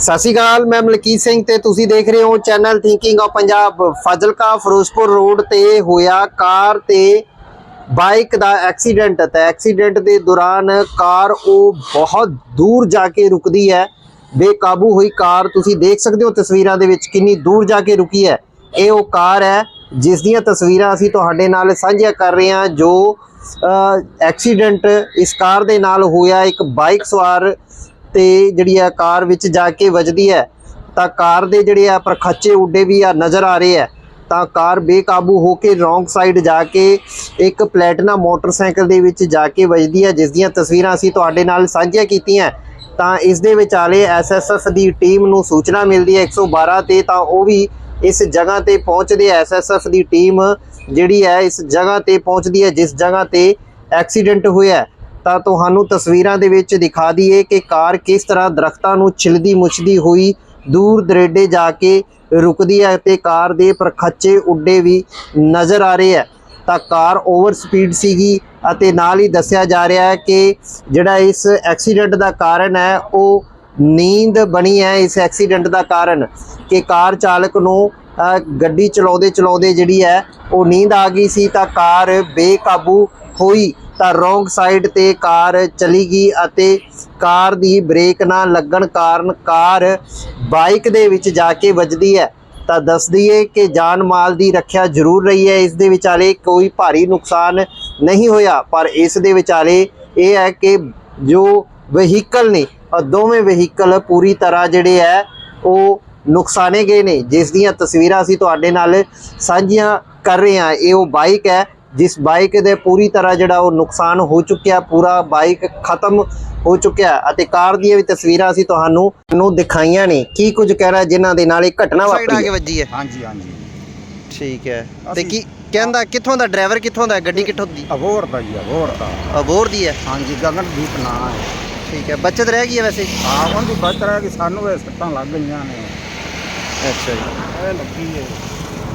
ਸਤਿ ਸ਼੍ਰੀ ਅਕਾਲ, ਮੈਂ ਮਲਕੀਤ ਸਿੰਘ ਤੇ ਤੁਸੀਂ ਦੇਖ ਰਹੇ ਹੋ channel thinking of Punjab Fazilka Firozpur road ਤੇ ਹੋਇਆ ਕਾਰ ਤੇ ਬਾਈਕ ਦਾ ਐਕਸੀਡੈਂਟ ਤਾਂ ਐਕਸੀਡੈਂਟ ਦੇ ਦੌਰਾਨ ਕਾਰ ਉਹ ਬਹੁਤ ਦੂਰ ਜਾ ਕੇ ਰੁਕਦੀ ਹੈ। ਬੇਕਾਬੂ ਹੋਈ ਕਾਰ, ਤੁਸੀਂ ਦੇਖ ਸਕਦੇ ਹੋ ਤਸਵੀਰਾਂ ਦੇ ਵਿੱਚ ਕਿੰਨੀ ਦੂਰ ਜਾ ਕੇ ਰੁਕੀ ਹੈ। ਇਹ ਉਹ ਕਾਰ ਹੈ, ਜਿਸ ਦੀਆਂ ਤਸਵੀਰਾਂ ਅਸੀਂ ਤੁਹਾਡੇ ਨਾਲ ਸਾਂਝੀਆਂ ਕਰ ਰਹੇ ਹਾਂ, ਜੋ ਐਕਸੀਡੈਂਟ ਇਸ ਕਾਰ ਦੇ ਨਾਲ ਹੋਇਆ, ਇੱਕ ਬਾਈਕ ਸਵਾਰ ਤੇ ਜਿਹੜੀ ਆ ਕਾਰ ਵਿੱਚ ਜਾ ਕੇ ਵੱਜਦੀ ਹੈ, ਤਾਂ ਕਾਰ ਦੇ ਜਿਹੜੇ ਆ ਪਰਖੱਚੇ ਉੱਡੇ ਵੀ ਆ ਨਜ਼ਰ ਆ ਰਹੇ ਆ ਤਾਂ ਕਾਰ ਬੇਕਾਬੂ ਹੋ ਕੇ ਰੋਂਗ ਸਾਈਡ ਜਾ ਕੇ ਇੱਕ ਪਲੈਟਨਾ ਮੋਟਰਸਾਈਕਲ ਦੇ ਵਿੱਚ ਜਾ ਕੇ ਵੱਜਦੀ ਹੈ, ਜਿਸ ਦੀਆਂ ਤਸਵੀਰਾਂ ਅਸੀਂ ਤੁਹਾਡੇ ਨਾਲ ਸਾਂਝੀਆਂ ਕੀਤੀਆਂ ਤਾਂ ਇਸ ਦੇ ਵਿਚਾਲੇ ਐਸਐਸਐਫ ਦੀ ਟੀਮ ਨੂੰ ਸੂਚਨਾ ਮਿਲਦੀ ਹੈ 112 ਤੇ, ਤਾਂ ਉਹ ਵੀ ਇਸ ਜਗ੍ਹਾ ਤੇ ਪਹੁੰਚਦੇ ਐਸਐਸਐਫ ਦੀ ਟੀਮ ਜਿਹੜੀ ਹੈ ਇਸ ਜਗ੍ਹਾ ਤੇ ਪਹੁੰਚਦੀ ਹੈ, ਜਿਸ ਜਗ੍ਹਾ ਤੇ ਐਕਸੀਡੈਂਟ ਹੋਇਆ ਤਾਂ ਤੁਹਾਨੂੰ ਤਸਵੀਰਾਂ ਦੇ ਵਿੱਚ ਦਿਖਾ ਦਈਏ ਕਿ ਕਾਰ ਕਿਸ ਤਰ੍ਹਾਂ ਦਰਖਤਾਂ ਨੂੰ ਛਿਲਦੀ ਮੁਛਦੀ ਹੋਈ ਦੂਰ ਦਰੇਡੇ ਜਾ ਕੇ ਰੁਕਦੀ ਹੈ ਤੇ ਕਾਰ ਦੇ ਪਰਖੱਚੇ ਉੱਡੇ ਵੀ ਨਜ਼ਰ ਆ ਰਹੇ ਹੈ। ਤਾਂ ਕਾਰ ਓਵਰ ਸਪੀਡ ਸੀਗੀ ਅਤੇ ਨਾਲ ਹੀ ਦੱਸਿਆ ਜਾ ਰਿਹਾ ਹੈ ਕਿ ਜਿਹੜਾ ਇਸ ਐਕਸੀਡੈਂਟ ਦਾ ਕਾਰਨ ਹੈ, ਉਹ ਨੀਂਦ ਬਣੀ ਹੈ ਇਸ ਐਕਸੀਡੈਂਟ ਦਾ ਕਾਰਨ ਕਿ ਕਾਰ ਚਾਲਕ ਨੂੰ ਗੱਡੀ ਚਲਾਉਂਦੇ ਚਲਾਉਂਦੇ ਜਿਹੜੀ ਹੈ, ਉਹ ਨੀਂਦ ਆ ਗਈ ਸੀ ਤਾਂ ਕਾਰ ਬੇਕਾਬੂ ਹੋਈ। ਤਾਂ ਰੋਂਗ ਸਾਈਡ ਤੇ ਕਾਰ ਚਲੀ ਗਈ ਅਤੇ ਕਾਰ ਦੀ ਬ੍ਰੇਕ ਨਾ ਲੱਗਣ ਕਾਰਨ ਕਾਰ ਬਾਈਕ ਦੇ ਵਿੱਚ ਜਾ ਕੇ ਵੱਜਦੀ ਹੈ। ਤਾਂ ਦੱਸ ਦਈਏ ਕਿ ਜਾਨ ਮਾਲ ਦੀ ਰੱਖਿਆ ਜ਼ਰੂਰ ਰਹੀ ਹੈ। ਇਸ ਦੇ ਵਿਚਾਲੇ ਕੋਈ ਭਾਰੀ ਨੁਕਸਾਨ ਨਹੀਂ ਹੋਇਆ, ਪਰ ਇਸ ਦੇ ਵਿਚਾਲੇ ਇਹ ਹੈ ਕਿ ਜੋ ਵਹੀਕਲ ਨੇ ਦੋਵੇਂ ਵਹੀਕਲ ਪੂਰੀ ਤਰ੍ਹਾਂ ਜਿਹੜੇ ਹੈ, ਉਹ ਨੁਕਸਾਨੇ ਗਏ ਨੇ। ਜਿਸ ਦੀਆਂ ਤਸਵੀਰਾਂ ਅਸੀਂ ਤੁਹਾਡੇ ਨਾਲ ਸਾਂਝੀਆਂ ਕਰ ਰਹੇ ਹਾਂ। ਇਹ ਉਹ ਬਾਈਕ ਹੈ ਜਿਸ ਬਾਈਕ ਦੇ ਪੂਰੀ ਤਰ੍ਹਾਂ ਜਿਹੜਾ ਉਹ ਨੁਕਸਾਨ ਹੋ ਚੁੱਕਿਆ ਪੂਰਾ ਬਾਈਕ ਖਤਮ ਹੋ ਚੁੱਕਿਆ ਅਤੇ ਕਾਰ ਦੀਆਂ ਵੀ ਤਸਵੀਰਾਂ ਅਸੀਂ ਤੁਹਾਨੂੰ ਨੂੰ ਦਿਖਾਈਆਂ ਨੇ। ਕੀ ਕੁਝ ਕਹਿ ਰਿਹਾ ਜਿਨ੍ਹਾਂ ਦੇ ਨਾਲ ਇਹ ਘਟਨਾ ਵਾਪਰੀ ਆ ਕੇ ਵੱਜੀ ਹੈ। ਹਾਂਜੀ ਹਾਂਜੀ। ਠੀਕ ਹੈ। ਤੇ ਕੀ ਕਹਿੰਦਾ ਕਿੱਥੋਂ ਦਾ ਡਰਾਈਵਰ ਕਿੱਥੋਂ ਦਾ ਹੈ? ਗੱਡੀ ਕਿੱਥੋਂ ਦੀ? ਅਬੋਰ ਦਾ ਜੀ ਅਬੋਰ ਦਾ। ਅਬੋਰ ਦੀ ਹੈ? ਹਾਂਜੀ ਗਗਨਦੀਪ ਨਾਂ ਹੈ। ਠੀਕ ਹੈ। ਬੱਚਤ ਰਹਿ ਗਈ ਹੈ ਵੈਸੇ? ਆਹ ਦੀ ਬਚਤ ਹੈ ਕਿ ਸਾਨੂੰ ਇਹ ਸੱਟਾਂ ਲੱਗ ਗਈਆਂ ਨੇ। ਅੱਛਾ ਜੀ। ਇਹ ਲੱਗੀ ਹੈ।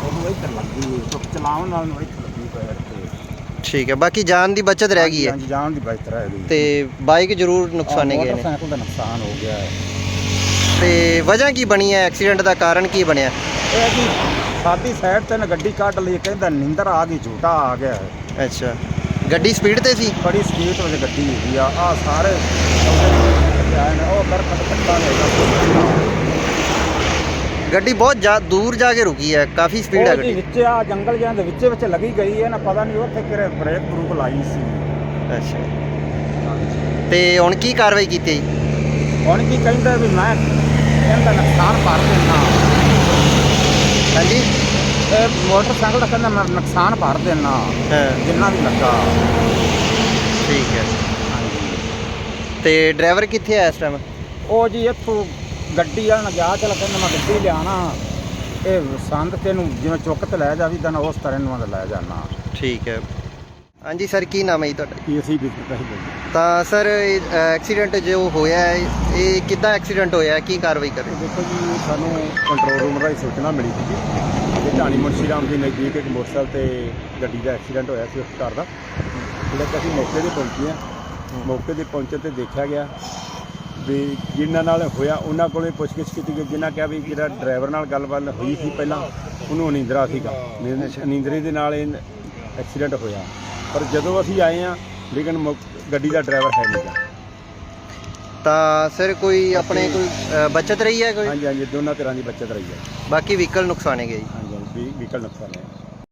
ਉਹਨੂੰ ਇੱਥੇ ਲੱਗੀ ਹੈ। ਚਲਾਉਣ ਨਾਲ ਨੂੰ ਲੱਗੀ ਪੈਰ ਤੇ ਠੀਕ ਹੈ ਬਾਕੀ ਜਾਨ ਦੀ ਬਚਤ ਰਹਿ ਗਈ ਹੈ। ਹਾਂਜੀ ਜਾਨ ਦੀ ਬਚਤ ਰਹਿ ਗਈ। ਤੇ ਬਾਈਕ ਜ਼ਰੂਰ ਨੁਕਸਾਨੇ ਗਏ ਨੇ। ਮੋਟਰਸਾਈਕਲ ਦਾ ਨੁਕਸਾਨ ਹੋ ਗਿਆ। ਹੈ ਤੇ ਵਜ੍ਹਾ ਕੀ ਬਣੀ ਹੈ? ਐਕਸੀਡੈਂਟ ਦਾ ਕਾਰਨ ਕੀ ਬਣਿਆ? ਇਹ ਜੀ ਸਾਡੀ ਸਾਈਡ ਤੇ ਨਾ ਗੱਡੀ ਕੱਢ ਲਈ ਕਹਿੰਦਾ ਨਿੰਦਰ ਆ ਗਈ ਝੂਟਾ ਆ ਗਿਆ। ਹੈ ਅੱਛਾ। ਗੱਡੀ ਸਪੀਡ ਤੇ ਸੀ? ਬੜੀ ਸਪੀਡ ਵਿੱਚ ਗੱਡੀ ਹੈਗੀ ਆ। ਆ ਸਾਰੇ ਆਏ ਨੇ ਉਹ ਦਰਖਤ ਕੱਟਾ ਨੇ ਗੱਡੀ ਬਹੁਤ ਜਾ ਦੂਰ ਜਾ ਕੇ ਰੁਕੀ ਹੈ ਕਾਫੀ ਸਪੀਡ ਹੈ ਗੱਡੀ। ਵਿੱਚ ਆ ਜੰਗਲ ਜਾਂ ਦੇ ਵਿੱਚ ਵਿੱਚ ਲੱਗੀ ਗਈ ਹੈ ਨਾ ਪਤਾ ਨਹੀਂ ਉੱਥੇ ਕਿਰੇ ਬ੍ਰੇਕ ਬਰੂਕ ਲਾਈ ਸੀ। ਅੱਛਾ। ਤੇ ਹੁਣ ਕੀ ਕਾਰਵਾਈ ਕੀਤੀ? ਜੀ? ਹੁਣ ਕੀ ਕਹਿੰਦਾ ਵੀ ਮੈਂ ਇਹਦਾ ਨੁਕਸਾਨ ਭਰ ਦੇਣਾ ਹਾਂਜੀ। ਇਹ ਮੋਟਰਸਾਈਕਲ ਦਾ ਕਹਿੰਦਾ ਮੈਂ ਨੁਕਸਾਨ ਭਰ ਦੇਣਾ ਹਾਂ। ਜਿੰਨਾ ਵੀ ਲੱਗਾ। ਠੀਕ ਹੈ। ਹਾਂਜੀ। ਤੇ ਡਰਾਈਵਰ ਕਿੱਥੇ ਹੈ ਇਸ ਟਾਈਮ ਉਹ ਜੀ ਇੱਥੋਂ ਗੱਡੀ ਵਾਲਾ ਗਿਆ ਚਲ ਕਹਿੰਦਾ ਮੈਂ ਗੱਡੀ ਲਿਆਣਾ ਇਹ ਸੰਦ ਤੈਨੂੰ ਜਿਵੇਂ ਚੁੱਕ ਤੇ ਲੈ ਜਾਵੀ ਤਾਂ ਉਸ ਤਰ੍ਹਾਂ ਨੂੰ ਮੈਂ ਲੈ ਜਾਣਾ ਠੀਕ ਹੈ। ਹਾਂਜੀ ਸਰ ਕੀ ਨਾਮ ਹੈ ਜੀ ਤੁਹਾਡਾ? ਕੀ ਅਸੀਂ ਵੀ ਕਹੀ ਤਾਂ ਸਰ ਐਕਸੀਡੈਂਟ ਜੋ ਹੋਇਆ ਹੈ ਇਹ ਕਿੱਦਾਂ ਐਕਸੀਡੈਂਟ ਹੋਇਆ ਹੈ? ਕੀ ਕਾਰਵਾਈ ਕਰ ਰਹੇ ਹੋ? ਦੇਖੋ ਜੀ ਸਾਨੂੰ ਕੰਟਰੋਲ ਰੂਮ ਰਾਹੀਂ ਸੂਚਨਾ ਮਿਲੀ ਸੀ ਕਿ ਢਾਣੀ ਮੁਨਸ਼ੀ ਰਾਮ ਦੇ ਨਜ਼ਦੀਕ ਇੱਕ ਮੋਟਰਸਾਈਕਲ ਤੇ ਗੱਡੀ ਦਾ ਐਕਸੀਡੈਂਟ ਹੋਇਆ ਸੀ ਉਸ ਕਾਰ ਦਾ। ਜਿਹੜਾ ਕਿ ਅਸੀਂ ਮੌਕੇ ਤੇ ਪਹੁੰਚੇ ਹਾਂ। ਮੌਕੇ ਤੇ ਪਹੁੰਚੇ ਤੇ ਦੇਖਿਆ ਗਿਆ ਵੀ ਜਿਨ੍ਹਾਂ ਨਾਲ ਹੋਇਆ ਉਹਨਾਂ ਕੋਲੇ ਪੁੱਛਗਿੱਛ ਕੀਤੀ ਗਈ। ਜਿਨ੍ਹਾਂ ਕਿਹਾ ਵੀ ਜਿਹੜਾ ਡਰਾਈਵਰ ਨਾਲ ਗੱਲਬਾਤ ਹੋਈ ਸੀ ਪਹਿਲਾਂ ਉਹਨੂੰ ਅਨੀਂਦਰਾ ਸੀਗਾ। ਨੀਂਦ- ਅਨੀਂਦਰੇ ਦੇ ਨਾਲ ਇਹ ਐਕਸੀਡੈਂਟ ਹੋਇਆ। ਪਰ ਜਦੋਂ ਅਸੀਂ ਆਏ ਆ ਲੇਕਿਨ ਗੱਡੀ ਦਾ ਡਰਾਈਵਰ ਹੈ ਨਹੀਂ ਗਾ। ਤਾਂ ਸਰ ਕੋਈ ਆਪਣੇ ਕੋਈ ਬਚਤ ਰਹੀ ਹੈ ਕੋਈ? ਹਾਂਜੀ ਹਾਂਜੀ ਦੋਨਾਂ ਤਰ੍ਹਾਂ ਦੀ ਬਚਤ ਰਹੀ ਹੈ। ਬਾਕੀ ਵਹੀਕਲ ਨੁਕਸਾਨੇ ਗਏ ਜੀ। ਹਾਂਜੀ ਵਹੀਕਲ ਨੁਕਸਾਨ